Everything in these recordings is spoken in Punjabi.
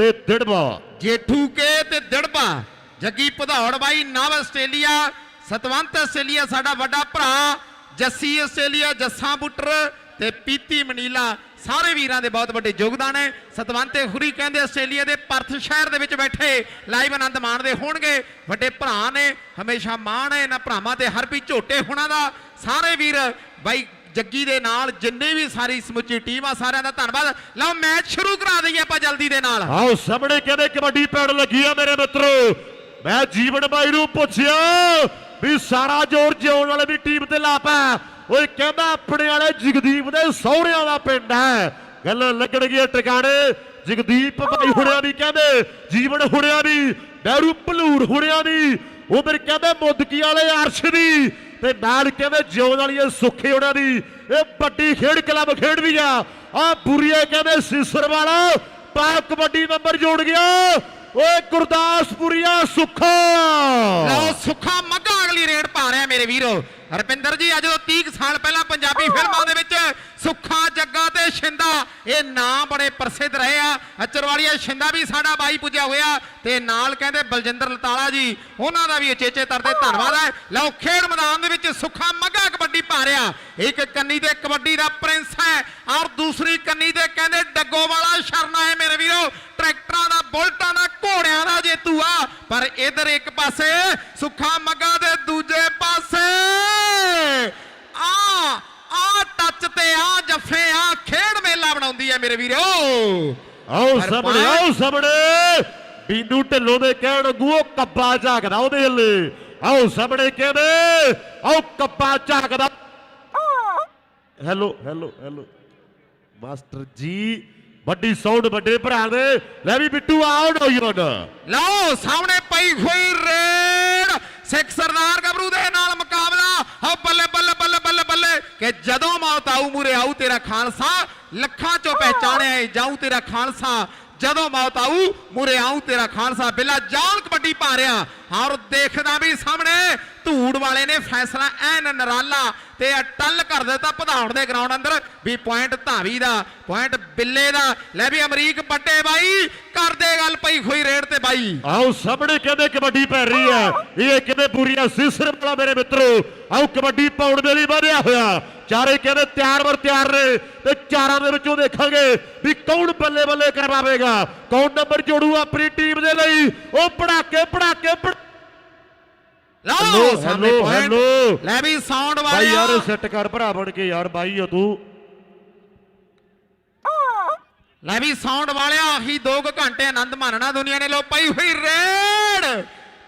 ਤੇ ਦਿੜਵਾ ਜੇਠੂ ਕੇ ਤੇ ਦਿੜਬਾ। ਜੱਗੀ ਭਦੌੜ ਬਾਈ, ਨਵ ਆਸਟ੍ਰੇਲੀਆ, ਸਤਵੰਤ ਆਸਟ੍ਰੇਲੀਆ ਸਾਡਾ ਵੱਡਾ ਭਰਾ, ਜੱਸੀ ਆਸਟ੍ਰੇਲੀਆ, ਜੱਸਾ ਬੁੱਟਰ ਤੇ ਪੀਤੀ ਮਨੀਲਾ, ਸਾਰੇ ਵੀਰਾਂ ਦੇ ਬਹੁਤ ਵੱਡੇ ਯੋਗਦਾਨ ਹੈ ਸਤਵੰਤੇ ਹੁਰੀ ਕਹਿੰਦੇ ਆਸਟ੍ਰੇਲੀਆ ਦੇ ਪਰਥ ਸ਼ਹਿਰ ਦੇ ਵਿੱਚ ਬੈਠੇ, ਲਾਈਵ ਆਨੰਦ ਮਾਣਦੇ ਹੋਣਗੇ। ਵੱਡੇ ਭਰਾ ਨੇ, ਹਮੇਸ਼ਾ ਮਾਣ ਹੈ ਇਹਨਾਂ ਭਰਾਵਾਂ ਤੇ ਹਰਪੀ ਝੋਟੇ ਹੋਣਾ ਦਾ। ਸਾਰੇ ਵੀਰ ਬਾਈ ਜੱਗੀ ਦੇ ਨਾਲ ਜਿੰਨੇ ਵੀ ਸਾਰੀ ਸਮੁੱਚੀ ਟੀਮ ਆ, ਸਾਰਿਆਂ ਦਾ ਧੰਨਵਾਦ। ਲਓ, ਮੈਚ ਸ਼ੁਰੂ ਕਰਾ ਦਈਏ ਆਪਾਂ ਜਲਦੀ ਦੇ ਨਾਲ। ਆਓ, ਸਾਹਮਣੇ ਕਹਿੰਦੇ ਕਬੱਡੀ ਪੈਣ ਲੱਗੀ ਆ ਮੇਰੇ ਮਿੱਤਰੋ। ਮੈਂ ਜੀਵਨ ਬਾਈ ਨੂੰ ਪੁੱਛਿਆ ਵੀ ਸਾਰਾ ਜ਼ੋਰ ਜਿਉਣ ਵਾਲੇ ਵੀ ਟੀਮ ਤੇ ਲਾ ਪਾ। ਓਏ, ਕਹਿੰਦਾ ਆਪਣੇ ਵਾਲੇ ਜਗਦੀਪ ਦੇ ਸਹੁਰਿਆਂ ਦਾ ਪਿੰਡ ਹੈ। ਗੱਲ ਲੱਗਣਗੀਆਂ ਟਿਕਾਣੇ। ਜਗਦੀਪ ਭਾਈ ਹੁਣਿਆ ਵੀ ਕਹਿੰਦੇ, ਜੀਵਨ ਹੁਣਿਆ ਵੀ ਬੈਰੂ ਭਲੂਰ ਹੁਣਿਆਂ ਦੀ। ਉਹ ਮੇਰੇ ਕਹਿੰਦੇ ਮੁੱਦਕੀ ਵਾਲੇ ਅਰਸ਼ ਦੀ। ਤੇ ਨਾਲ ਕਹਿੰਦੇ ਜਿਉਣ ਵਾਲੀ ਇਹ ਸੁੱਖੇ ਉਹਨਾਂ ਦੀ? ਇਹ ਵੱਡੀ ਖੇਡ ਕਲੱਬ ਖੇਡਦੀ ਆ। ਆ ਬੁਰੀਏ ਕਹਿੰਦੇ ਸਿਸਰ ਵਾਲਾ ਪਾ ਕਬੱਡੀ ਨੰਬਰ ਜੋੜ ਗਿਆ। ਓਏ ਗੁਰਦਾਸਪੁਰੀਆ ਸੁੱਖਾ। ਲਓ ਸੁੱਖਾ ਮੱਗਾ ਅਗਲੀ ਰੇਡ ਪਾ ਰਿਹਾ ਮੇਰੇ ਵੀਰੋ। ਹਰਪਿੰਦਰ ਜੀ, ਅੱਜ ਤੋਂ 30 ਸਾਲ ਪਹਿਲਾਂ ਪੰਜਾਬੀ ਫਿਲਮਾਂ ਦੇ ਵਿੱਚ ਸੁੱਖਾ, ਜੱਗਾ ਤੇ ਸ਼ਿੰਦਾ। ਇਹ ਨਾਂ ਬੜੇ ਪ੍ਰਸਿੱਧ ਰਹੇ ਆ। ਅਚਰਵਾਲੀਆ ਸ਼ਿੰਦਾ ਵੀ ਸਾਡਾ ਬਾਈ ਪੁੱਜਿਆ ਹੋਇਆ। ਤੇ ਨਾਲ ਕਹਿੰਦੇ ਬਲਜਿੰਦਰ ਲਤਾਲਾ ਜੀ, ਉਹਨਾਂ ਦਾ ਵੀ ਅਚੇਚੇ ਤਰ ਤਰਤੇ ਧੰਨਵਾਦ ਹੈ। ਲਓ ਖੇਡ ਮੈਦਾਨ ਦੇ ਵਿੱਚ ਸੁੱਖਾ ਮੱਗਾ ਕਬੱਡੀ ਪਾ ਰਿਹਾ। ਇੱਕ ਕੰਨੀ ਤੇ ਕਬੱਡੀ ਦਾ ਪ੍ਰਿੰਸ ਹੈ। ਔਰ ਦੂਸਰੀ ਕੰਨੀ ਤੇ ਕਹਿੰਦੇ ਡੱਗੋ ਵਾਲਾ ਸ਼ਰਨਾ ਹੈ ਮੇਰੇ ਵੀਰੋ। ਟਰੈਕਟਰਾਂ ਦਾ ਬੁਲਟਾਂ ਦਾ ਘੋੜਿਆਂ ਦਾ ਜੇਤੂ ਆ ਪਰ ਇਧਰ ਇੱਕ ਪਾਸੇ ਸੁੱਖਾ ਮੱਗਾ ਦੇ ਦੂਜੇ ਪਾਸੇ। ਆ ਆ ਟੱਚ ਤੇ ਆ ਜੱਫੇ ਆ ਖੇਡ ਮੇਲਾ ਬਣਾਉਂਦੀ ਹੈ ਮੇਰੇ ਵੀਰੋ। ਆਓ ਸਾਹਮਣੇ ਆਓ ਸਾਹਮਣੇ। ਬੀਨੂ ਢਿੱਲੋਂ ਦੇ ਕਹਿਣ ਗੂਓ ਕੱਬਾ ਝਾਕਦਾ ਉਹਦੇ ਹੱਲੇ। ਆਓ ਸਾਹਮਣੇ ਕਹਿੰਦੇ ਆਓ ਕੱਬਾ ਝਾਕਦਾ। Hello hello hello master ji ਵੱਡੀ ਸਾਊਂਡ ਵੱਡੇ ਭਰਾ ਦੇ। ਲੈ ਵੀ ਬਿੱਟੂ ਆਓ ਨੌਜਵਾਨ ਲਓ ਸਾਹਮਣੇ ਪਈ ਹੋਈ ਰੇਡ। ਸਿੱਖ ਸਰਦਾਰ ਗੱਭਰੂ ਦੇ ਨਾਲ ਮੁਕਾਬਲਾ। ਹੋ ਬੱਲੇ ਬੱਲੇ ਬੱਲੇ ਬੱਲੇ ਬੱਲੇ। ਕਿ ਜਦੋਂ ਮੌਤ ਆਊ ਮੂਰੇ ਆਊ ਤੇਰਾ ਖਾਲਸਾ। ਲੱਖਾਂ ਚੋਂ ਪਹਿਚਾਣਿਆ ਏ ਜਾਊ ਤੇਰਾ ਖਾਲਸਾ। ਜਦੋਂ ਮੌਤ ਆਊ ਮੂਰੇ ਆਊ ਤੇਰਾ ਖਾਲਸਾ ਬਿੱਲਾ। ਜਾਨ ਕਬੱਡੀ ਪਾ ਰਿਹਾ ਔਰ ਦੇਖਦਾ ਵੀ ਸਾਹਮਣੇ। ਧੂੜ ਵਾਲੇ ਨੇ ਫੈਸਲਾ ਐਨ ਨਰਾਲਾ ਤੇ ਅਟਲ ਕਰ ਦਿੱਤਾ ਭਦੌੜ ਦੇ ਗਰਾਊਂਡ ਅੰਦਰ ਵੀ ਪੁਆਇੰਟ ਧਾਵੀ ਦਾ ਪੁਆਇੰਟ ਬਿੱਲੇ ਦਾ। ਲੈ ਵੀ ਅਮਰੀਕ ਪੱਟੇ ਬਾਈ ਕਰਦੇ ਗੱਲ ਪਈ ਖੋਈ ਰੇਡ ਤੇ ਬਾਈ। ਆਓ ਸਾਹਮਣੇ ਕਹਿੰਦੇ ਕਬੱਡੀ ਪੈ ਰਹੀ ਹੈ। ਇਹ ਕਿਵੇਂ ਪੂਰੀਆ ਸਿਸਰ ਵਾਲਾ ਮੇਰੇ ਮਿੱਤਰੋ। ਆਓ ਕਬੱਡੀ ਪਾਉਣ ਦੇ ਲਈ ਵਧਿਆ ਹੋਇਆ। ਚਾਰੇ ਕਹਿੰਦੇ ਤਿਆਰ ਵਰ ਤਿਆਰ ਨੇ ਤੇ ਚਾਰਾਂ ਦੇ ਵਿੱਚੋਂ ਦੇਖਾਂਗੇ ਵੀ ਕੌਣ ਬੱਲੇ ਬੱਲੇ ਕਰਵਾਵੇਗਾ ਕੌਣ ਨੰਬਰ ਜੋੜੂ ਆਪਣੀ ਟੀਮ ਦੇ ਲਈ ਉਹ ਪੜਾਕੇ ਪੜਾਕੇ ਪੜ- ਲਓ ਸਾਹਮਣੇ। ਹੈਲੋ। ਲੈ ਵੀ ਸਾਊਂਡ ਬਾਈ ਯਾਰ ਵਾਲਿਆ ਸੈੱਟ ਕਰ ਭਰਾ ਬਣ ਕੇ ਯਾਰ ਬਾਈ ਆ ਤੂੰ ਲੈ ਵੀ ਸਾਊਂਡ ਵਾਲਿਆ ਆਹੀ 2 ਘੰਟੇ ਆਨੰਦ ਮਾਣਨਾ ਦੁਨੀਆ ਨੇ ਲੋ ਪਈ ਹੋਈ ਰੇਡ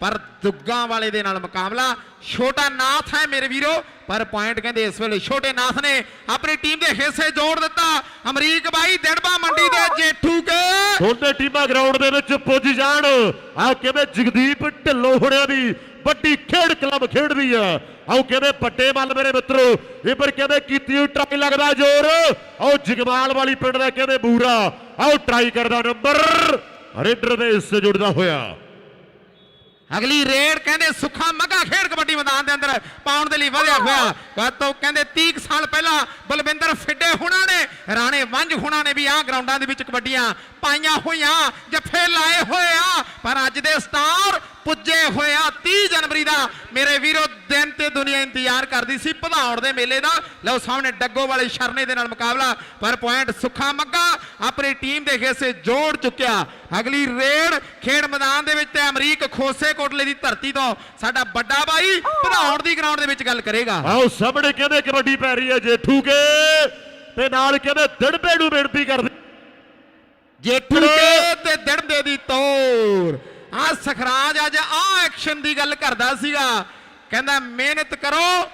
ਪਰ ਦੁੱਗਾ ਵਾਲੇ ਦੇ ਨਾਲ ਮੁਕਾਬਲਾ ਛੋਟਾ ਨਾਥ ਹੈ ਮੇਰੇ ਵੀਰੋ, ਪਰ ਪੁਆਇੰਟ ਕਹਿੰਦੇ ਇਸ ਵੇਲੇ ਛੋਟੇ ਨਾਥ ਨੇ ਆਪਣੀ ਟੀਮ ਦੇ ਹਿੱਸੇ ਜੋੜ ਦਿੱਤਾ। ਅਮਰੀਕ ਬਾਈ ਦਿੜਬਾ ਮੰਡੀ ਦੇ ਜੇਠੂ ਕੇ। ਦੋਨੇ ਟੀਮਾਂ ਗਰਾਊਂਡ ਦੇ ਵਿੱਚ ਪੁੱਜ ਜਾਣ। ਆ ਕਿਵੇਂ ਜਗਦੀਪ ਢਿੱਲੋਂ ਹੋਣਿਆ ਵੀ ਵੱਡੀ ਖੇਡ ਕਲੱਬ ਖੇਡਦੀ ਆ। ਆਓ ਕਹਿੰਦੇ ਪੱਟੇ ਵੱਲ ਮੇਰੇ ਮਿੱਤਰੋ ਇਹ ਪਰ ਕਹਿੰਦੇ ਕੀਤੀ ਹੋਈ ਟਰਾਈ ਲੱਗਦਾ ਜ਼ੋਰ। ਆਓ ਜਗਮਾਲ ਵਾਲੀ ਪਿੰਡ ਦਾ ਕਹਿੰਦੇ ਬੂਰਾ। ਆਓ ਟਰਾਈ ਕਰਦਾ ਨੰਬਰ ਰੇਡਰ ਦੇ ਹਿੱਸੇ ਜੁੜਦਾ ਹੋਇਆ। ਅਗਲੀ ਰੇਡ ਕਹਿੰਦੇ ਸੁੱਖਾ ਮੱਗਾ ਖੇਡ ਕਬੱਡੀ ਮੈਦਾਨ ਦੇ ਅੰਦਰ ਪਾਉਣ ਦੇ ਲਈ ਵਧਿਆ ਹੋਇਆ। ਕਾਤੋਂ ਕਹਿੰਦੇ 30 ਕੁ ਸਾਲ ਪਹਿਲਾਂ ਬਲਵਿੰਦਰ ਫਿੱਡੇ ਹੁਣਾਂ ਨੇ, ਰਾਣੇ ਵੰਜ ਹੁਣਾਂ ਨੇ ਵੀ ਆਹ ਗਰਾਊਂਡਾਂ ਦੇ ਵਿੱਚ ਕਬੱਡੀਆਂ ਪਾਈਆਂ ਹੋਈਆਂ ਜੱਫੇ ਲਾਏ ਹੋਏ ਆ। ਪਰ ਅੱਜ ਦੇ ਸਟਾਰ ਪੁੱਜੇ ਹੋਇਆ 30 ਜਨਵਰੀ ਦਾ। ਮੇਰੇ ਵੀਰੋ ਦਿਨ ਤੇ ਦੁਨੀਆ ਇੰਤਜ਼ਾਰ ਕਰਦੀ ਸੀ ਭਦੌੜ ਦੇ ਮੇਲੇ ਦਾ। ਲਓ ਸਾਹਮਣੇ ਡੱਗੋ ਵਾਲੇ ਸ਼ਰਨੇ ਦੇ ਨਾਲ ਮੁਕਾਬਲਾ। ਪਰ ਪੁਆਇੰਟ ਸੁੱਖਾ ਮੱਗਾ ਆਪਣੀ ਟੀਮ ਦੇ ਹਿੱਸੇ ਜੋੜ ਚੁੱਕਿਆ। ਅਗਲੀ ਰੇਡ ਖੇਡ ਮੈਦਾਨ ਦੇ ਵਿੱਚ ਤੇ ਅਮਰੀਕ ਖੋਸੇ ਕੋਟਲੇ ਦੀ ਧਰਤੀ ਤੋਂ ਸਾਡਾ ਵੱਡਾ ਬਾਈ ਭਦੌੜ ਦੀ ਗਰਾਊਂਡ ਦੇ ਵਿੱਚ ਗੱਲ ਕਰੇਗਾ। ਆਓ ਸਾਹਮਣੇ ਕਹਿੰਦੇ ਕਬੱਡੀ ਪੈ ਰਹੀ ਹੈ ਜੇਠੂ ਕੇ। ਤੇ ਨਾਲ ਕਹਿੰਦੇ ਦਿੜਬੇ ਨੂੰ ਬੇਨਤੀ ਕਰਦੇ। ਜੇਠੂ ਕੇ ਤੇ ਦਿੜਦੇ ਦੀ ਤੋਰ। ਆ ਸਖਰਾਜ ਅੱਜ ਆ ਐਕਸ਼ਨ ਦੀ ਗੱਲ ਕਰਦਾ ਸੀਗਾ। ਕਹਿੰਦਾ ਮਿਹਨਤ ਕਰੋ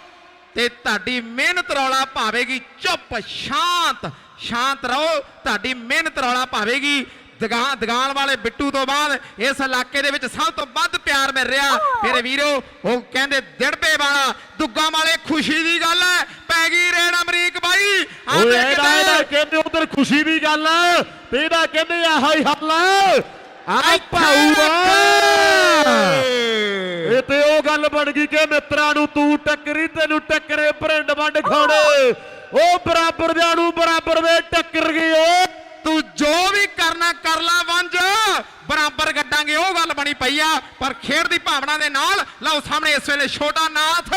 ਤੇ ਤੁਹਾਡੀ ਮਿਹਨਤ ਰੌਲਾ ਪਾਵੇਗੀ। ਚੁੱਪ ਸ਼ਾਂਤ ਸ਼ਾਂਤ ਰਹੋ। ਤੁਹਾਡੀ ਮਿਹਨਤ ਰੌਲਾ ਪਾਵੇਗੀ। ਦਗਾਂ ਦਗਾਲ ਵਾਲੇ ਬਿੱਟੂ ਤੋਂ ਬਾਅਦ ਇਸ ਇਲਾਕੇ ਦੇ ਵਿੱਚ ਸਭ ਤੋਂ ਵੱਧ ਪਿਆਰ ਮਿਲ ਰਿਹਾ। ਮੇਰੇ ਵੀਰੋ ਉਹ ਕਹਿੰਦੇ ਦਿੜਬੇ ਵਾਲਾ। ਦੁੱਗਾ ਵਾਲੇ ਖੁਸ਼ੀ ਦੀ ਗੱਲ ਹੈ। ਪੈ ਗਈ ਰੇਡ ਅਮਰੀਕ ਬਾਈ। ਆ ਦੇਖਦੇ ਕਹਿੰਦੇ ਉਧਰ ਖੁਸ਼ੀ ਦੀ ਗੱਲ ਆ ਤੇ ਇਹਦਾ ਕਹਿੰਦੇ ਆਹ ਹੀ ਹੱਲ ਆ ਭਾਊਆ! ਇਹ ਤੇ ਉਹ ਗੱਲ ਬਣ ਗਈ ਕਿ ਮਿੱਤਰਾਂ ਨੂੰ ਤੂੰ ਟੱਕਰੀ ਤੈਨੂੰ ਟੱਕਰੇ ਭਰਿੰਡ ਵੰਡ ਖਾਣੇ ਉਹ ਬਰਾਬਰ ਦਿਆਂ ਨੂੰ ਬਰਾਬਰ ਦੇ ਟੱਕਰ ਗਏ ਓ। ਤੂੰ ਜੋ ਵੀ ਕਰਨਾ ਕਰ ਲਾ ਵੰਜ। ਬਰਾਬਰ ਗੱਡਾਂਗੇ ਉਹ ਗੱਲ ਬਣੀ ਪਈ ਆ। ਪਰ ਖੇਡ ਦੀ ਭਾਵਨਾ ਦੇ ਨਾਲ ਲਓ ਸਾਹਮਣੇ ਇਸ ਵੇਲੇ ਛੋਟਾ ਨਾਥ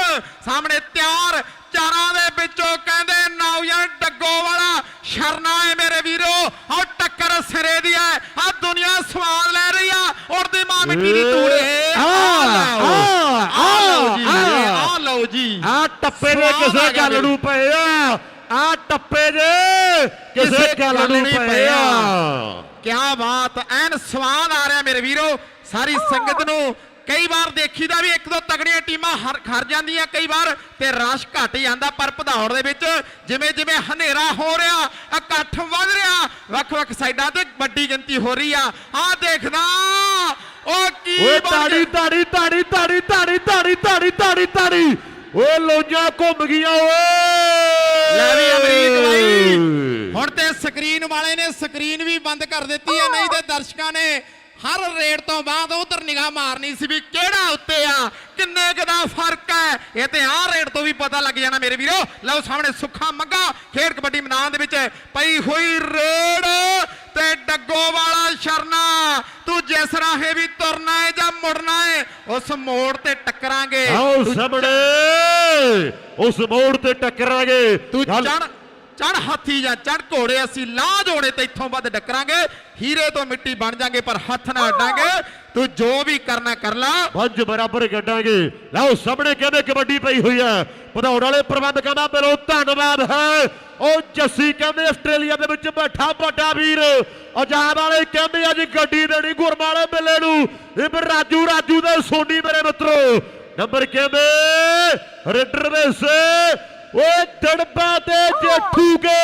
ਸਾਹਮਣੇ ਤਿਆਰ ਚਾਰਾਂ ਦੇ ਵਿੱਚੋਂ ਕਹਿੰਦੇ ਨੌਜਵਾਨ ਡੱਗੋ ਵਾਲਾ ਸ਼ਰਨਾ ਹੈ ਮੇਰੇ ਵੀਰੋ ਆਹ ਟੱਕਰ ਸਿਰੇ ਦੀ ਹੈ ਆ ਦੁਨੀਆ ਸਵਾਦ ਲੈ ਰਹੀ ਆ ਉੜਦੀ ਮਾਂ ਮਿੱਟੀ ਦੀ ਧੂੜ ਏ। ਆ, ਲਓ ਜੀ ਆ। ਲਓ ਜੀ। ਆ ਟੱਪੇ ਸਵਾਦ ਕਿਸੇ ਗੱਲ ਨੂੰ ਪਏ ਆ। ਆ ਟੱਪੇ ਦੇ ਕਿਸੇ ਕਿਸੇ ਗੱਲ ਗੱਲ ਨੂੰ ਨਹੀਂ ਪਏ ਪਏ ਆ। ਆ। ਕਿਆ ਬਾਤ ਐਨ ਸਵਾਦ ਆ ਰਿਹਾ ਮੇਰੇ ਵੀਰੋ। ਸਾਰੀ ਸੰਗਤ ਨੂੰ ਕਈ ਵਾਰ ਦੇਖੀਦਾ ਵੀ ਇੱਕ ਦੋ ਤਗੜੀਆਂ ਟੀਮਾਂ ਹਰ ਖਰ ਜਾਂਦੀਆਂ ਕਈ ਵਾਰ ਤੇ ਰਸ਼ ਘਟ ਜਾਂਦਾ ਪਰ ਭਦੌੜ ਦੇ ਵਿੱਚ ਜਿਵੇਂ ਜਿਵੇਂ ਹਨੇਰਾ ਹੋ ਰਿਹਾ ਇਕੱਠ ਵੱਧ ਰਿਹਾ ਵੱਖ-ਵੱਖ ਸਾਈਡਾਂ ਤੇ ਵੱਡੀ ਗਿਣਤੀ ਹੋ ਰਹੀ ਆ। ਆ ਦੇਖਦਾ ਉਹ ਕੀ ਓਏ ਤਾੜੀ। ਤਾੜੀ ਤਾੜੀ ਤਾੜੀ ਤਾੜੀ ਤਾੜੀ ਤਾੜੀ ਤਾੜੀ ਤਾੜੀ। ਓਏ ਲੋਈਆਂ ਘੁੰਮ ਗਈਆਂ ਓਏ। ਲੈ ਵੀ ਅਮਰੀਕ ਬਾਈ। ਹੁਣ ਤੇ ਸਕਰੀਨ ਵਾਲੇ ਨੇ ਸਕਰੀਨ ਵੀ ਬੰਦ ਕਰ ਦਿੱਤੀ ਹੈ ਨਹੀਂ ਤੇ ਦਰਸ਼ਕਾਂ ਨੇ ਹਰ ਰੇਡ ਤੋਂ ਬਾਅਦ ਉਧਰ ਨਿਗਾਹ ਮਾਰਨੀ ਸੀ ਵੀ ਕਿਹੜਾ ਉੱਤੇ ਆ ਕਿੰਨੇ ਕੁ ਦਾ ਫ਼ਰਕ ਹੈ। ਇਹ ਤੇ ਆਹ ਰੇਡ ਤੋਂ ਵੀ ਪਤਾ ਲੱਗ ਜਾਣਾ ਮੇਰੇ ਵੀਰੋ। ਲਓ ਸਾਹਮਣੇ ਸੁੱਖਾ ਮੱਗਾ ਖੇਡ ਕਬੱਡੀ ਮੈਦਾਨ ਦੇ ਵਿੱਚ ਪਈ ਹੋਈ ਰੇਡ। ਤੇ ਡੱਗੋ ਵਾਲਾ ਸ਼ਰਨਾ ਤੂੰ ਜਿਸ ਰਾਹੇ ਵੀ ਤੁਰਨਾ ਹੈ ਜਾਂ ਮੁੜਨਾ ਹੈ ਉਸ ਮੋੜ ਤੇ ਟੱਕਰਾਂਗੇ। ਆਓ ਸਾਹਮਣੇ ਉਸ ਮੋੜ ਤੇ ਟੱਕਰਾਂਗੇ। ਤੂੰ ਚੜ ਚੜ ਹਾਥੀ ਜਾਂ ਚੜ ਘੋੜੇ ਅਸੀਂ ਲਾਹ ਜੋੜੇ ਤੇ ਇੱਥੋਂ ਵੱਧ ਡੱਕਰਾਂਗੇ, ਹੀਰੇ ਤੋਂ ਮਿੱਟੀ ਬਣ ਜਾਾਂਗੇ ਪਰ ਹੱਥ ਨਾ ਅਡਾਂਗੇ। ਤੂੰ ਜੋ ਵੀ ਕਰਨਾ ਕਰ ਲਾ। ਪੰਜ ਬਰਾਬਰ ਕੱਢਾਂਗੇ। ਲਓ, ਸਾਹਮਣੇ ਕਹਿੰਦੇ ਕਬੱਡੀ ਪਈ ਹੋਈ ਹੈ। ਪਧੌੜ ਵਾਲੇ ਪ੍ਰਬੰਧਕਾਂ ਦਾ ਮੇਰੋ ਧੰਨਵਾਦ ਹੈ। ਉਹ ਜੱਸੀ ਕਹਿੰਦੇ, ਆਸਟ੍ਰੇਲੀਆ ਦੇ ਵਿੱਚ ਬੈਠਾ ਵੱਡਾ ਵੀਰ। ਆਜ਼ਾਦ ਵਾਲੇ ਕਹਿੰਦੇ, ਅੱਜ ਗੱਡੀ ਦੇਣੀ ਗੁਰਮਾਲੇ ਮੇਲੇ ਨੂੰ। ਇਹ ਰਾਜੂ ਰਾਜੂ ਦੇ ਸੋਨੀ ਮੇਰੇ ਮਿੱਤਰੋ। ਨੰਬਰ ਕਹਿੰਦੇ, ਰੇਡਰ ਵੇਸੇ ਓਏ ਡੜਪਾ ਤੇ ਜੇਠੂ ਕੇ।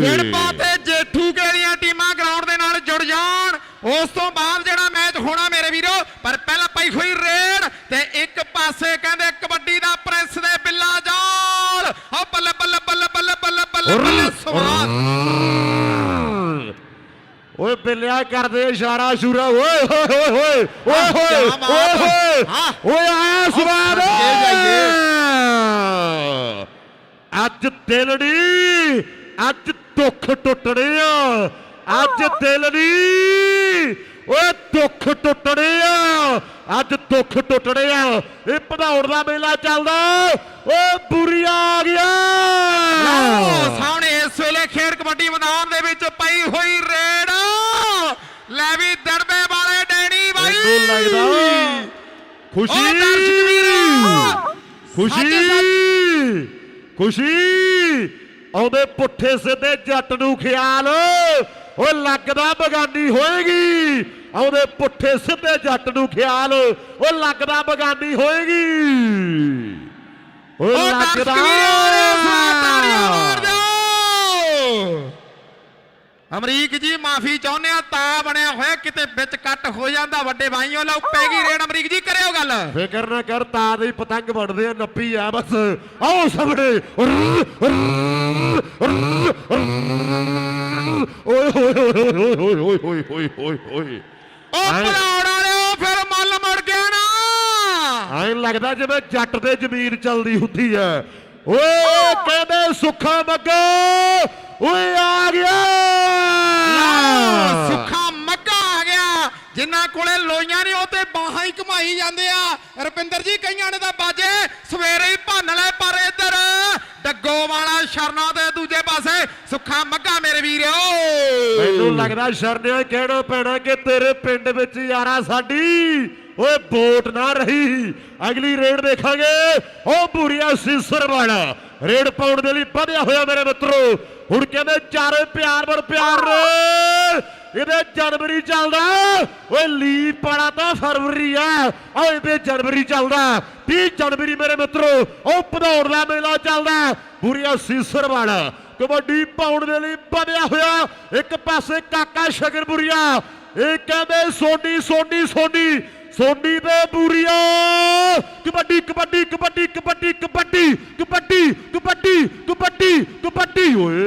ਜੜਪਾ ਤੇ ਜੇਠੂ ਕੇ ਦੀਆਂ ਟੀਮਾਂ ਗਰਾਊਂਡ ਦੇ ਨਾਲ ਜੁੜ ਜਾਣ। ਉਸ ਤੋਂ ਬਾਅਦ ਜਿਹੜਾ ਮੈਚ ਹੋਣਾ ਮੇਰੇ ਵੀਰੋ ਪਰ ਪਹਿਲਾਂ ਪਈ ਹੋਈ ਰੇਡ ਤੇ ਇੱਕ ਪਾਸੇ ਕਹਿੰਦੇ ਕਬੱਡੀ ਦਾ ਪ੍ਰੈਸ ਦੇ ਬਿੱਲਾ ਜਾਲ। ਓ ਬੱਲੇ ਬੱਲੇ ਬੱਲੇ ਬੱਲੇ ਬੱਲੇ ਬੱਲੇ ਬੱਲੇ ਸਵਾਦ। ਓਏ ਬਿੱਲਿਆ ਕਰਦੇ ਇਸ਼ਾਰਾ ਸ਼ੂਰਾ ਓਏ ਹੋਏ ਹੋਏ ਹੋਏ ਓਏ ਹੋਏ ਓਏ ਆਇਆ ਅੱਗੇ ਅੱਜ ਦਿਲ ਅੱਜ ਦੁੱਖ ਟੁੱਟਣੇ ਆ ਅੱਜ ਦਿਲ ਨੀ ਓਏ ਦੁੱਖ ਟੁੱਟਣੇ ਆ ਅੱਜ ਦੁੱਖ ਟੁੱਟਣੇ ਆ ਇਹ ਭਦੌੜ ਦਾ ਮੇਲਾ ਚੱਲਦਾ ਓਏ ਬੁਰੀਆ ਆ ਗਿਆ। ਲਓ, ਸਾਹਮਣੇ ਇਸ ਵੇਲੇ ਖੇਡ ਕਬੱਡੀ ਮੈਦਾਨ ਦੇ ਵਿੱਚ ਪਈ ਹੋਈ ਰੇਡ। ਲੈ ਵੀ ਦੜਬੇ ਵਾਲੇ ਡੈਣੀ ਬਾਈ। ਮੈਨੂੰ ਲੱਗਦਾ ਖੁਸ਼ੀ ਓ ਖੁਸ਼ੀ। ਖੁਸ਼ੀ! ਆਉਂਦੇ ਪੁੱਠੇ ਸਿੱਧੇ ਜੱਟ ਨੂੰ ਖਿਆਲ। ਓ ਲੱਗਦਾ ਬਗਾਨੀ ਹੋਏਗੀ। ਆਉਂਦੇ ਪੁੱਠੇ ਸਿੱਧੇ ਜੱਟ ਨੂੰ ਖਿਆਲ। ਓ ਲੱਗਦਾ ਬਗਾਨੀ ਹੋਏਗੀ। ਓ ਲੱਗਦਾ ਵੀਰੋ ਤਾੜੀਆਂ ਮਾਰ ਦਿਓ ਅਮਰੀਕ ਜੀ ਮਾਫੀ ਚਾਹੁੰਦੇ ਆ ਤਾਂ ਬਣਿਆ ਹੋਇਆ ਕਿਤੇ ਵਿੱਚ ਕੱਟ ਹੋ ਜਾਂਦਾ ਵੱਡੇ ਭਾਈਓ ਲਓ ਪੈ ਗਈ ਰੇਡ ਅਮਰੀਕ ਜੀ ਕਰਿਓ ਗੱਲ ਫਿਕਰ ਨਾ ਕਰ ਤਾਂ ਦੇ ਪਤੰਗ ਵੜਦੇ ਆ ਨੱਪੀ ਆ ਬਸ ਆਓ ਸਾਹਮਣੇ ਓਏ ਹੋਏ ਹੋਏ ਹੋਏ ਹੋਏ ਹੋਏ ਹੋਏ ਹੋਏ ਹੋਏ ਹੋਏ ਓ ਭਲਾਉਣ ਵਾਲਿਓ ਫਿਰ ਮੁੱਲ ਮੁੜ ਗਿਆ ਨਾ ਐਂ ਲੱਗਦਾ ਜਿਵੇਂ ਜੱਟ ਦੇ ਜ਼ਮੀਨ ਚੱਲਦੀ ਹੁੰਦੀ ਐ ਓਏ ਕਹਿੰਦੇ ਸੁੱਖਾ ਮੱਗਾ ਓਏ ਆ ਗਿਆ! ਲਓ, ਸੁੱਖਾ ਮੱਗਾ ਆ ਗਿਆ। ਜਿਨ੍ਹਾਂ ਕੋਲੇ ਲੋਈਆਂ ਨੇ ਉਹ ਤੇ ਬਾਹਾਂ ਹੀ ਘਮਾਈ ਜਾਂਦੇ ਆ। ਰੁਪਿੰਦਰ ਜੀ ਕਈਆਂ ਨੇ ਤਾਂ ਬਾਜੇ ਸਵੇਰੇ ਹੀ ਭੰਨ ਲੈ ਪਰ ਇੱਧਰ ਡੱਗੋ ਵਾਲਾ ਸ਼ਰਨਾ ਦੇ ਦੂਜੇ ਪਾਸੇ ਸੁੱਖਾ ਮੱਗਾ ਮੇਰੇ ਵੀਰੋ। ਮੈਨੂੰ ਲੱਗਦਾ ਸ਼ਰਨਿਆ ਕਹਿਣਾ ਪੈਣਾ ਕਿ ਤੇਰੇ ਪਿੰਡ ਵਿੱਚ ਯਾਰਾ ਸਾਡੀ ਓਏ ਵੋਟ ਨਾ ਰਹੀ। ਅਗਲੀ ਰੇਡ ਦੇਖਾਂਗੇ। ਉਹ ਬੁਰੀਆ ਸੀਸਰ ਵਾਲਾ। ਰੇਡ ਪਾਉਣ ਦੇ ਲਈ ਵਧਿਆ ਹੋਇਆ ਮੇਰੇ ਮਿੱਤਰੋ। ਹੁਣ ਕਹਿੰਦੇ ਚਾਰੇ ਪਿਆਰ ਬੜ ਪਿਆਰ। ਇਹਦੇ ਜਨਵਰੀ ਚੱਲਦਾ। ਓਏ ਲੀਪ ਪਾਣਾ ਤਾਂ ਫਰਵਰੀ ਆ। ਓ ਇਹਦੇ ਜਨਵਰੀ ਚੱਲਦਾ। 30 ਜਨਵਰੀ ਮੇਰੇ ਮਿੱਤਰੋ ਉਹ ਭਦੌੜ ਦਾ ਮੇਲਾ ਚੱਲਦਾ। ਬੁਰੀਆ ਸੀਸਰ ਵਾਲਾ ਕਬੱਡੀ ਪਾਉਣ ਦੇ ਲਈ ਬਣਿਆ ਹੋਇਆ। ਇੱਕ ਪਾਸੇ ਕਾਕਾ ਸ਼ਗਰਪੁਰੀਆ ਇਹ ਕਹਿੰਦੇ ਸੋਨੀ ਸੋਨੀ ਸੋਨੀ ਸੋਨੀ ਦੇ ਬੁਰੀਆ। ਕਬੱਡੀ ਕਬੱਡੀ ਕਬੱਡੀ ਕਬੱਡੀ ਕਬੱਡੀ ਕਬੱਡੀ ਕਬੱਡੀ ਕਬੱਡੀ ਕਬੱਡੀ ਓਏ।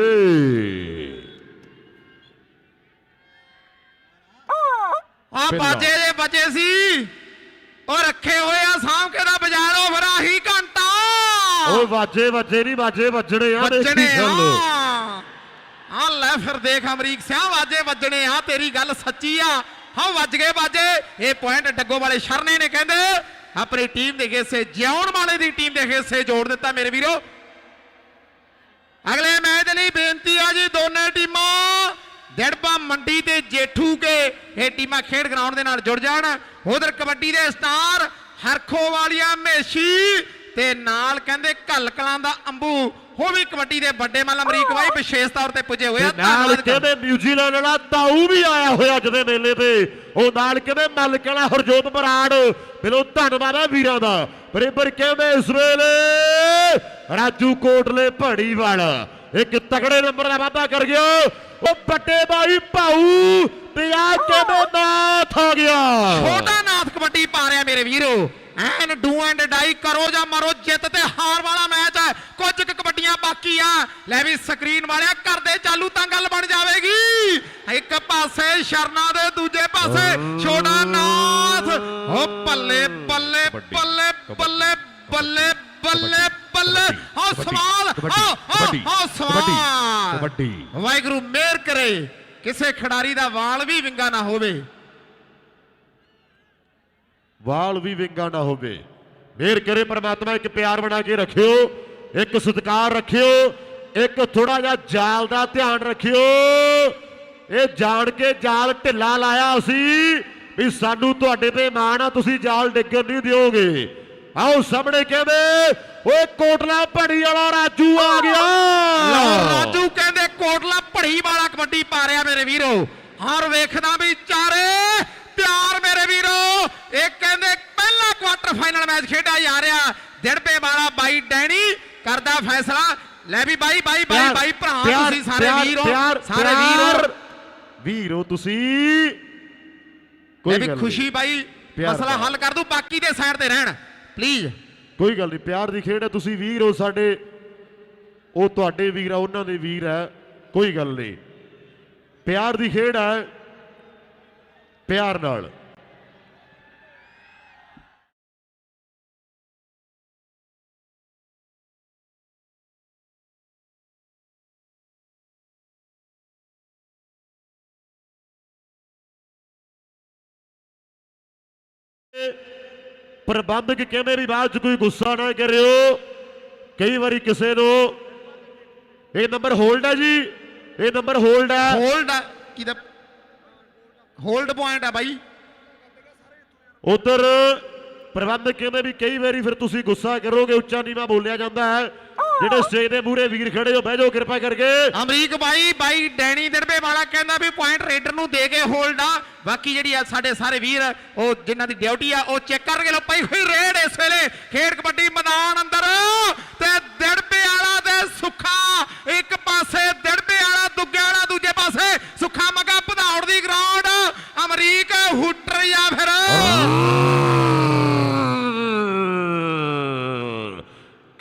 ਆ ਬਾਜੇ ਦੇ ਬਚੇ ਸੀ। ਉਹ ਰੱਖੇ ਹੋਏ ਆ ਸਾਂਭ ਕੇ ਦਾ ਬਾਜ਼ਾਰੋਂ ਫਿਰ ਆਹੀ ਘੰਟਾ। ਓਏ ਵਾਜੇ ਵਾਜੇ ਨਹੀਂ ਵਾਜੇ ਵੱਜਣੇ ਆ ਚੱਲ ਆ। ਆ ਲੈ ਫਿਰ ਦੇਖ ਅਮਰੀਕ ਸਿਆ ਵਾਜੇ ਵੱਜਣੇ ਆ ਤੇਰੀ ਗੱਲ ਸੱਚੀ ਆ। ਹਾਂ, ਵੱਜ ਗਏ ਬਾਜੇ। ਇਹ ਪੁਆਇੰਟ ਡੱਗੋ ਵਾਲੇ ਸ਼ਰਨੇ ਨੇ ਕਹਿੰਦੇ। ਆਪਣੀ ਟੀਮ ਦੇ ਹਿੱਸੇ ਜਿਉਣ ਵਾਲੇ ਦੀ ਟੀਮ ਦੇ ਹਿੱਸੇ ਜੋੜ ਦਿੱਤਾ ਮੇਰੇ ਵੀਰੋ। ਅਗਲੇ ਮੈਚ ਦੇ ਲਈ ਬੇਨਤੀ ਆ ਜੀ ਦੋਨੇ ਟੀਮਾਂ। ਡੜਪਾ ਮੰਡੀ ਤੇ ਜੇਠੂ ਕੇ ਇਹ ਟੀਮਾਂ ਖੇਡ ਗਰਾਊਂਡ ਦੇ ਨਾਲ ਜੁੜ ਜਾਣ। ਉਧਰ ਕਬੱਡੀ ਦੇ ਸਟਾਰ ਹਰਖੋ ਵਾਲੀਆਂ ਮੇਸ਼ੀ ਤੇ ਨਾਲ ਕਹਿੰਦੇ ਘੱਲ ਕਲਾਂ ਦਾ ਅੰਬੂ। ਉਹ ਵੀ ਕਬੱਡੀ ਦੇ ਵੱਡੇ ਮੱਲ ਅਮਰੀਕ ਬਾਈ ਵਿਸ਼ੇਸ਼ ਤੌਰ ਤੇ ਪੁੱਜੇ ਹੋਏ ਆ ਨਾਲ। ਕਹਿੰਦੇ ਨਿਊਜ਼ੀਲੈਂਡ ਵਾਲਾ ਦਾਊ ਵੀ ਆਇਆ ਹੋਇਆ ਜਦੇ ਮੇਲੇ ਤੇ। ਉਹ ਨਾਲ ਕਹਿੰਦੇ ਮੱਲ ਕਹਿੰਦਾ ਹਰਜੋਤ ਬਰਾੜ ਬਿਲੋ ਧੰਨਵਾਦ ਹੈ ਵੀਰਾਂ ਦਾ। ਬਰੇਬਰ ਕਹਿੰਦੇ ਇਸ ਵੇਲੇ? ਰਾਜੂ ਕੋਟਲੇ ਭੜੀ ਵਾਲਾ ਇੱਕ ਤਗੜੇ ਨੰਬਰ ਦਾ ਵਾਅਦਾ ਕਰ ਗਿਆ। ਉਹ ਬੱਟੇ ਬਾਈ ਭਾਊ ਤੇ ਆ ਕਹਿੰਦੇ ਨਾਥ ਆ ਗਿਆ। ਛੋਟਾ ਨਾਥ ਕਬੱਡੀ ਪਾ ਰਿਹਾ ਮੇਰੇ ਵੀਰੋ। ਐਨ ਡੂ ਐਂਡ ਡਾਈ ਕਰੋ ਜਾਂ ਮਰੋ ਜਿੱਤ ਤੇ ਹਾਰ ਵਾਲਾ ਮੈਚ ਹੈ। ਕੁਝ ਕੁ ਕਬੱਡੀਆਂ ਬਾਕੀ ਆ। ਲੈ ਵੀ ਸਕਰੀਨ ਵਾਲਿਆ ਕਰਦੇ ਚਾਲੂ ਤਾਂ ਗੱਲ ਬਣ ਜਾਵੇਗੀ। ਇੱਕ ਪਾਸੇ ਸ਼ਰਨਾ ਦੇ ਦੂਜੇ ਪਾਸੇ ਛੋਟਾ ਨਾਥ। ਓ ਬੱਲੇ ਬੱਲੇ ਬੱਲੇ ਬੱਲੇ ਬੱਲੇ ਬੱਲੇ ਬੱਲੇ ਓ ਸਵਾਲ ਓ ਸਵਾਲ। ਕਬੱਡੀ ਵਾਹਿਗੁਰੂ ਮਿਹਰ ਕਰੇ। ਕਿਸੇ ਖਿਡਾਰੀ ਦਾ ਵਾਲ ਵੀ ਵਿੰਗਾ ਨਾ ਹੋਵੇ। ਵਾਲ ਵੀ ਵਿੰਗਾ ਨਾ ਹੋਵੇ। ਮਿਹਰ ਕਰੇ ਪ੍ਰਮਾਤਮਾ, ਇੱਕ ਪਿਆਰ ਬਣਾ ਕੇ ਰੱਖਿਓ, ਇੱਕ ਸਤਿਕਾਰ ਰੱਖਿਓ, ਇੱਕ ਥੋੜਾ ਜਿਹਾ ਜਾਲ ਦਾ ਧਿਆਨ ਰੱਖਿਓ। ਇਹ ਜਾਣ ਕੇ ਜਾਲ ਢਿੱਲਾ ਲਾਇਆ ਅਸੀਂ ਵੀ ਸਾਨੂੰ ਤੁਹਾਡੇ ਤੇ ਮਾਣ ਆ, ਤੁਸੀਂ ਜਾਲ ਡਿੱਗਣ ਨਹੀਂ ਦਿਓਗੇ। ਆਓ ਸਾਹਮਣੇ ਕਹਿੰਦੇ, ਓਏ ਕੋਟਲਾ ਭੜੀ ਵਾਲਾ ਰਾਜੂ ਆ ਗਿਆ। ਰਾਜੂ ਕਹਿੰਦੇ, ਕੋਟਲਾ ਭੜੀ ਵਾਲਾ ਕਬੱਡੀ ਪਾ ਰਿਹਾ ਮੇਰੇ ਵੀਰੋ। ਹਰ ਵੇਖਦਾ ਵੀ ਚਾਰੇ ਪਿਆਰ ਮੇਰੇ ਵੀਰੋ ਇਹ ਕਹਿੰਦੇ ਪਹਿਲਾ ਕੁਆਟਰ ਫਾਈਨਲ ਮੈਚ ਖੇਡਿਆ ਜਾ ਰਿਹਾ। ਦਿੜਪੇ ਵਾਲਾ ਬਾਈ ਡੈਣੀ ਕਰਦਾ ਫੈਸਲਾ। ਲੈ ਵੀ ਬਾਈ ਬਾਈ ਬਾਈ ਬਾਈ ਭਰਾ ਤੁਸੀਂ ਸਾਰੇ ਵੀਰੋ ਪਿਆਰ, ਸਾਰੇ। ਵੀਰੋ। ਵੀਰੋ ਤੁਸੀਂ। ਲੈ ਵੀ ਗੱਲ ਖੁਸ਼ੀ। ਬਾਈ ਮਸਲਾ। ਹੱਲ ਕਰ ਦੂ ਬਾਕੀ ਦੇ ਸਾਈਡ ਤੇ ਰਹਿਣ। ਪਲੀਜ਼ ਕੋਈ ਗੱਲ ਨਹੀਂ ਪਿਆਰ ਦੀ ਖੇਡ ਹੈ ਤੁਸੀਂ ਵੀਰ ਹੋ ਸਾਡੇ। ਉਹ ਤੁਹਾਡੇ ਵੀਰ ਆ ਉਹਨਾਂ ਦੇ ਵੀਰ ਹੈ ਕੋਈ ਗੱਲ ਨਹੀਂ। ਪਿਆਰ ਦੀ ਖੇਡ ਹੈ ਪਿਆਰ ਨਾਲ। ਪ੍ਰਬੰਧਕ ਕਹਿੰਦੇ ਵੀ ਬਾਅਦ ਚ ਕੋਈ ਗੁੱਸਾ ਨਾ ਕਰਿਓ? ਕਈ ਵਾਰੀ ਕਿਸੇ ਨੂੰ ਇਹ ਨੰਬਰ ਹੋਲਡ ਹੈ ਜੀ ਇਹ ਨੰਬਰ ਹੋਲਡ ਹੈ ਹੋਲਡ ਕਿਦਾ ਹੋਲਡ ਪੁਆਇੰਟ ਆ ਬਾਈ। ਉਧਰ ਪ੍ਰਬੰਧਕ ਕਹਿੰਦੇ ਵੀ ਕਈ ਵਾਰੀ ਫਿਰ ਤੁਸੀਂ ਗੁੱਸਾ ਕਰੋਗੇ ਉੱਚਾ ਨੀਵਾਂ ਬੋਲਿਆ ਜਾਂਦਾ ਹੈ। ਜਿਹੜੇ ਸਟੇਜ ਦੇ ਮੂਹਰੇ ਵੀਰ ਖੜੇ ਹੋ, ਬਹਿ ਜਾਓ, ਕਿਰਪਾ ਕਰਕੇ। ਅਮਰੀਕ ਬਾਈ ਬਾਈ ਡੈਣੀ ਦਿੜਬੇ ਵਾਲਾ ਕਹਿੰਦਾ ਵੀ ਪੁਆਇੰਟ ਰੇਡਰ ਨੂੰ ਦੇ ਕੇ ਹੋਲਡ ਆ। ਬਾਕੀ ਜਿਹੜੀ ਆ ਸਾਡੇ ਸਾਰੇ ਵੀਰ, ਉਹ ਜਿਨ੍ਹਾਂ ਦੀ ਡਿਊਟੀ ਆ, ਉਹ ਚੈੱਕ ਕਰਨਗੇ ਲੋ ਪਈ ਹੋਈ ਰੇਡ ਇਸ ਵੇਲੇ। ਖੇਡ ਕਬੱਡੀ ਮੈਦਾਨ ਅੰਦਰ। ਤੇ ਦਿੜਬੇ ਵਾਲਾ ਤੇ ਸੁੱਖਾ ਇੱਕ ਪਾਸੇ, ਦਿੜਬੇ ਵਾਲਾ ਦੁੱਗੇ ਵਾਲਾ ਦੂਜੇ ਪਾਸੇ। ਸੁੱਖਾ ਮਗਾ ਭਦੌੜ ਦੀ ਗਰਾਊਂਡ ਅਮਰੀਕ ਹੁੱਟਰ ਜਾਂ ਫਿਰ।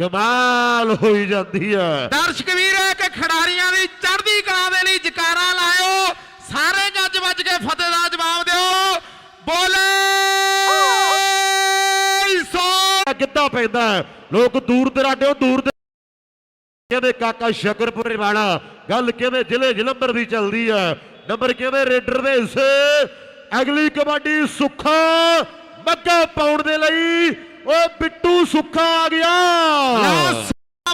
ਕਮਾਲ ਹੋਈ ਜਾਂਦੀ ਹੈ। ਦਰਸ਼ਕ ਵੀਰ ਕਿ ਖਿਡਾਰੀਆਂ ਦੀ ਚੜ੍ਹਦੀ ਕਲਾ ਦੇ ਲਈ ਜਕਾਰਾ ਲਾਇਓ। ਸਾਰੇ ਗੱਜ ਵੱਜ ਕੇ ਫਤਿਹ ਦਾ ਜਵਾਬ ਦਿਓ। ਬੋਲੇ ਸੋ ਕਿੱਦਾਂ ਪੈਂਦਾ? ਲੋਕ ਦੂਰ ਦਰਾਡਿਓ ਦੂਰ ਦ- ਕਹਿੰਦੇ ਕਾਕਾ ਸ਼ਕਰਪੁਰੇ ਵਾਲਾ ਗੱਲ ਕਿਵੇਂ ਜ਼ਿਲ੍ਹੇ ਜਲੰਧਰ ਦੀ ਚੱਲਦੀ ਹੈ। ਨੰਬਰ ਕਿਵੇਂ ਰੇਡਰ ਦੇ ਹਿੱਸੇ? ਅਗਲੀ ਕਬੱਡੀ ਸੁੱਖਾ ਮੱਗਾ ਪਾਉਣ ਦੇ ਲਈ ਓਏ ਬਿੱਟੂ ਸੁੱਖਾ ਆ ਗਿਆ।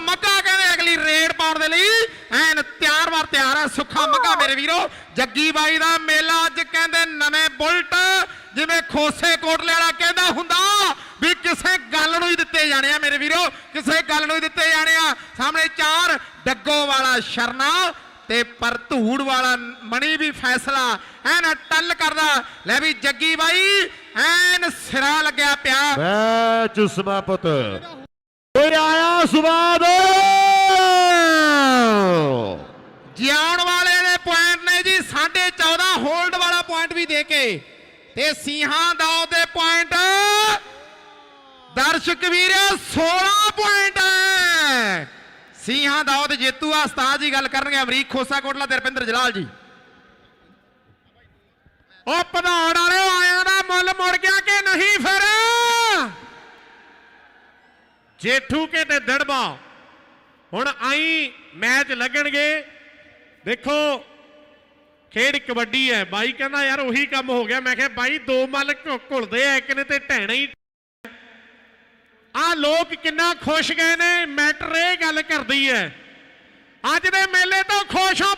ਮੱਗਾ ਕਹਿੰਦੇ ਅਗਲੀ ਰੇਡ ਪਾਉਣ ਦੇ ਲਈ। ਐਨ ਤਿਆਰ ਵਾਰ ਤਿਆਰ ਆ ਸੁੱਖਾ ਮੱਗਾ ਮੇਰੇ ਵੀਰੋ। ਜੱਗੀ ਬਾਈ ਦਾ ਮੇਲਾ ਅੱਜ ਕਹਿੰਦੇ ਨਵੇਂ ਬੁਲਟ। ਜਿਵੇਂ ਖੋਸੇ ਕੋਟਲੇ ਵਾਲਾ ਕਹਿੰਦਾ ਹੁੰਦਾ ਵੀ ਕਿਸੇ ਗੱਲ ਨੂੰ ਹੀ ਦਿੱਤੇ ਜਾਣੇ ਆ ਮੇਰੇ ਵੀਰੋ। ਕਿਸੇ ਗੱਲ ਨੂੰ ਹੀ ਦਿੱਤੇ ਜਾਣੇ ਆ। ਸਾਹਮਣੇ ਚਾਰ ਡੱਗੋ ਵਾਲਾ ਸ਼ਰਨਾ ਤੇ ਪਰ ਧੂੜ ਵਾਲਾ ਮਣੀ ਵੀ ਫੈਸਲਾ। ਐਨ ਟੱਲ ਕਰਦਾ। ਲੈ ਵੀ ਜੱਗੀ ਬਾਈ ਐਨ ਸਿਰਾ ਲੱਗਿਆ ਪਿਆ। ਮੈਚ ਸਮਾਪਤ ਓਏ ਆਇਆ ਸਵਾਦ। ਜਿਆਉਣ ਵਾਲੇ ਦੇ ਪੁਆਇੰਟ ਨੇ ਜੀ 14.5 ਹੋਲਡ ਵਾਲਾ ਪੁਆਇੰਟ ਵੀ ਦੇ ਕੇ। ਤੇ ਸਿੰਘਾਂ ਦਾ ਦੇ ਪੁਆਇੰਟ ਦਰਸ਼ਕ ਵੀਰ 16 ਪੁਆਇੰਟ ਸਿੰਘਾਂ ਦਾ ਦੇ ਜੇਤੂ ਆ ਉਸਤਾਦ ਜੀ ਗੱਲ ਕਰਨਗੇ ਅਮਰੀਕ ਖੋਸਾ ਕੋਟਲਾ ਤੇ ਰਪਿੰਦਰ ਜਲਾਲ ਜੀ। ਉਹ ਪਧਾਉਣ ਵਾਲੇ ਆਇਆਂ ਦਾ ਮੁੱਲ ਮੁੜ ਗਿਆ ਕਿ ਨਹੀਂ ਫਿਰ? ਜੇਠੂ ਕੇ ਤੇ ਦੜਬਾ, ਹੁਣ ਆਈ ਮੈਚ ਲੱਗਣਗੇ। ਦੇਖੋ, ਖੇਡ ਕਬੱਡੀ ਹੈ। ਬਾਈ ਕਹਿੰਦਾ, ਯਾਰ, ਉਹੀ ਕੰਮ ਹੋ ਗਿਆ। ਮੈਂ ਕਿਹਾ, ਬਾਈ, ਦੋ ਮੱਲ ਘੁ- ਘੁਲਦੇ ਆ, ਇੱਕ ਨੇ ਤੇ ਢਹਿਣਾ ਹੀ ਆ। ਲੋਕ ਕਿੰਨਾ ਖੁਸ਼ ਗਏ ਨੇ, ਮੈਟਰ ਇਹ ਗੱਲ ਕਰਦੀ ਹੈ। ਅੱਜ ਦੇ ਮੇਲੇ ਤੋਂ ਖੁਸ਼ ਹੋ